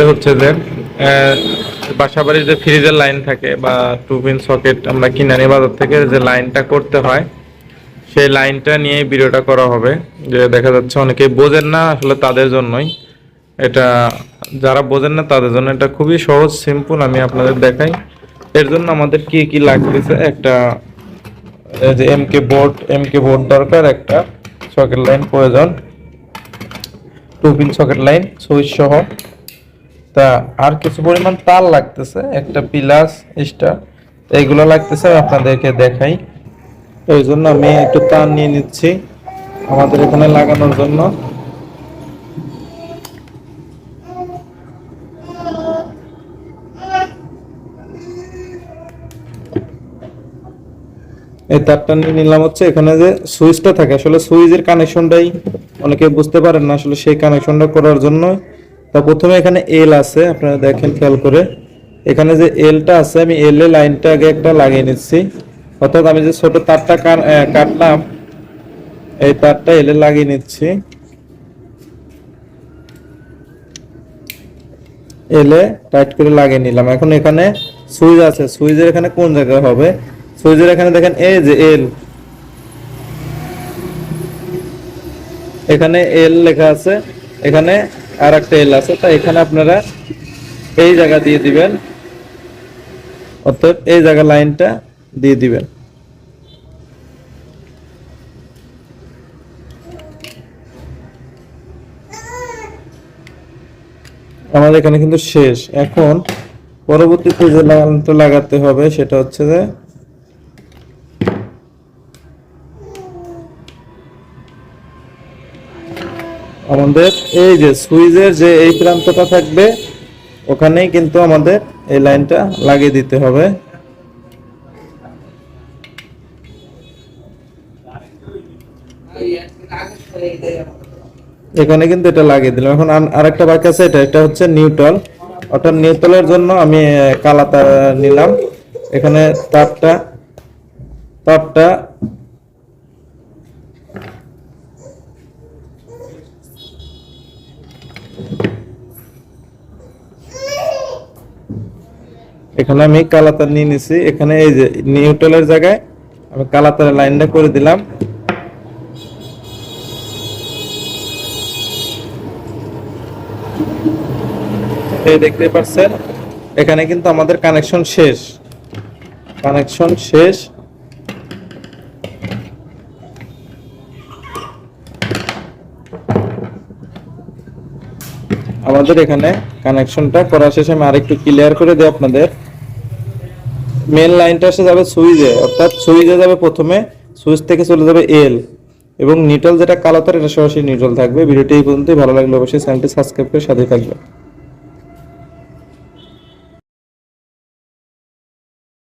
হচ্ছে যে বাসা বাড়ির যে ফ্রিজের লাইন থাকে বা টু পিন সকেট আমরা কিনে আনি বাজার থেকে যে লাইনটা করতে হয়, সেই লাইনটা নিয়েই ভিডিওটা করা হবে। যে দেখা যাচ্ছে অনেকেই বোঝেন না আসলে তাদের জন্যই। এটা যারা বোঝেন না তাদের জন্য এটা খুবই সহজ সিম্পল আমি আপনাদের দেখাই। এর জন্য আমাদের কি কি লাগতেছে? একটা যে এমকে বোর্ড এমকে বোর্ড দরকার, একটা সকেট লাইন প্রয়োজন। Two pin socket line switch সহ। তা আর কিছু পরিমাণ তার লাগতেছে, একটা পিলাস স্টার এইগুলো লাগতেছে আপনাদেরকে দেখাই। ওই জন্য আমি একটু তার নিয়ে নিচ্ছি আমাদের এখানে লাগানোর জন্য। এই তারটা নিয়ে নিলাম হচ্ছে এখানে যে সুইচটা থাকে, আসলে সুইচের কানেকশনটাই অনেকে বুঝতে পারেন না আসলে সেই কানেকশনটা করার জন্য তা প্রথমে এখানে এল আছে, আপনারা দেখেন খেয়াল করে। এখানে যে এলটা আছে, আমি এল এ লাইনটা আগে একটা লাগিয়ে নিচ্ছি। অর্থাৎ আমি যে ছোট তারটা কাটলাম, এই তারটা এল লাগিয়ে নিচ্ছি। এলে টাইট করে লাগিয়ে নিলাম। এখন এখানে সুইচ আছে। সুইচের এখানে কোন জায়গায় হবে? সুইচের এখানে দেখেন এই যে এল এখানে এল লেখা আছে। এখানে আর একটা এল আছে, তা এখানে আপনারা এই জায়গা দিয়ে দিবেন। অর্থাৎ এই জায়গা লাইনটা দিয়ে দিবেন। আমাদের এখানে কিন্তু শেষ। এখন পরবর্তীতে যে লাগানটা লাগাতে হবে, সেটা হচ্ছে যে আমাদের এই যে সুইচের যে এই প্রান্তটা থাকবে, ওখানেই কিন্তু আমাদের এই লাইনটা লাগিয়ে দিতে হবে। এখানে কিন্তু এটা লাগিয়ে দিলাম। এখন আরেকটা বাকি আছে, এটা এটা হচ্ছে নিউট্রাল। অর্থাৎ নিউট্রালের জন্য আমি কালা তার নিলাম। এখানে তারটা তারটা এখানে আমি কালাতার নিয়ে নিছি। এখানে এই যে নিউট্রালের জায়গায় আমি কালাতারের লাইনটা করে দিলাম। এই দেখতে পাচ্ছেন, এখানে কিন্তু আমাদের কানেকশন শেষ। কানেকশন শেষ। আমাদের এখানে কানেকশনটা করা শেষে। আমি আরেকটু ক্লিয়ার করে দিই আপনাদের। মেন লাইনটা এসে যাবে সুইজে অর্থাৎ সুইজে যাবে প্রথমে, সুইচ থেকে চলে যাবে এল এবং নিটল যেটা কালো তার, এটা সরাসরি নিটল থাকবে। ভিডিওটি এই পর্যন্তই। ভালো লাগলে অবশ্যই চ্যানেলটি সাবস্ক্রাইব করে সাথে থাকবে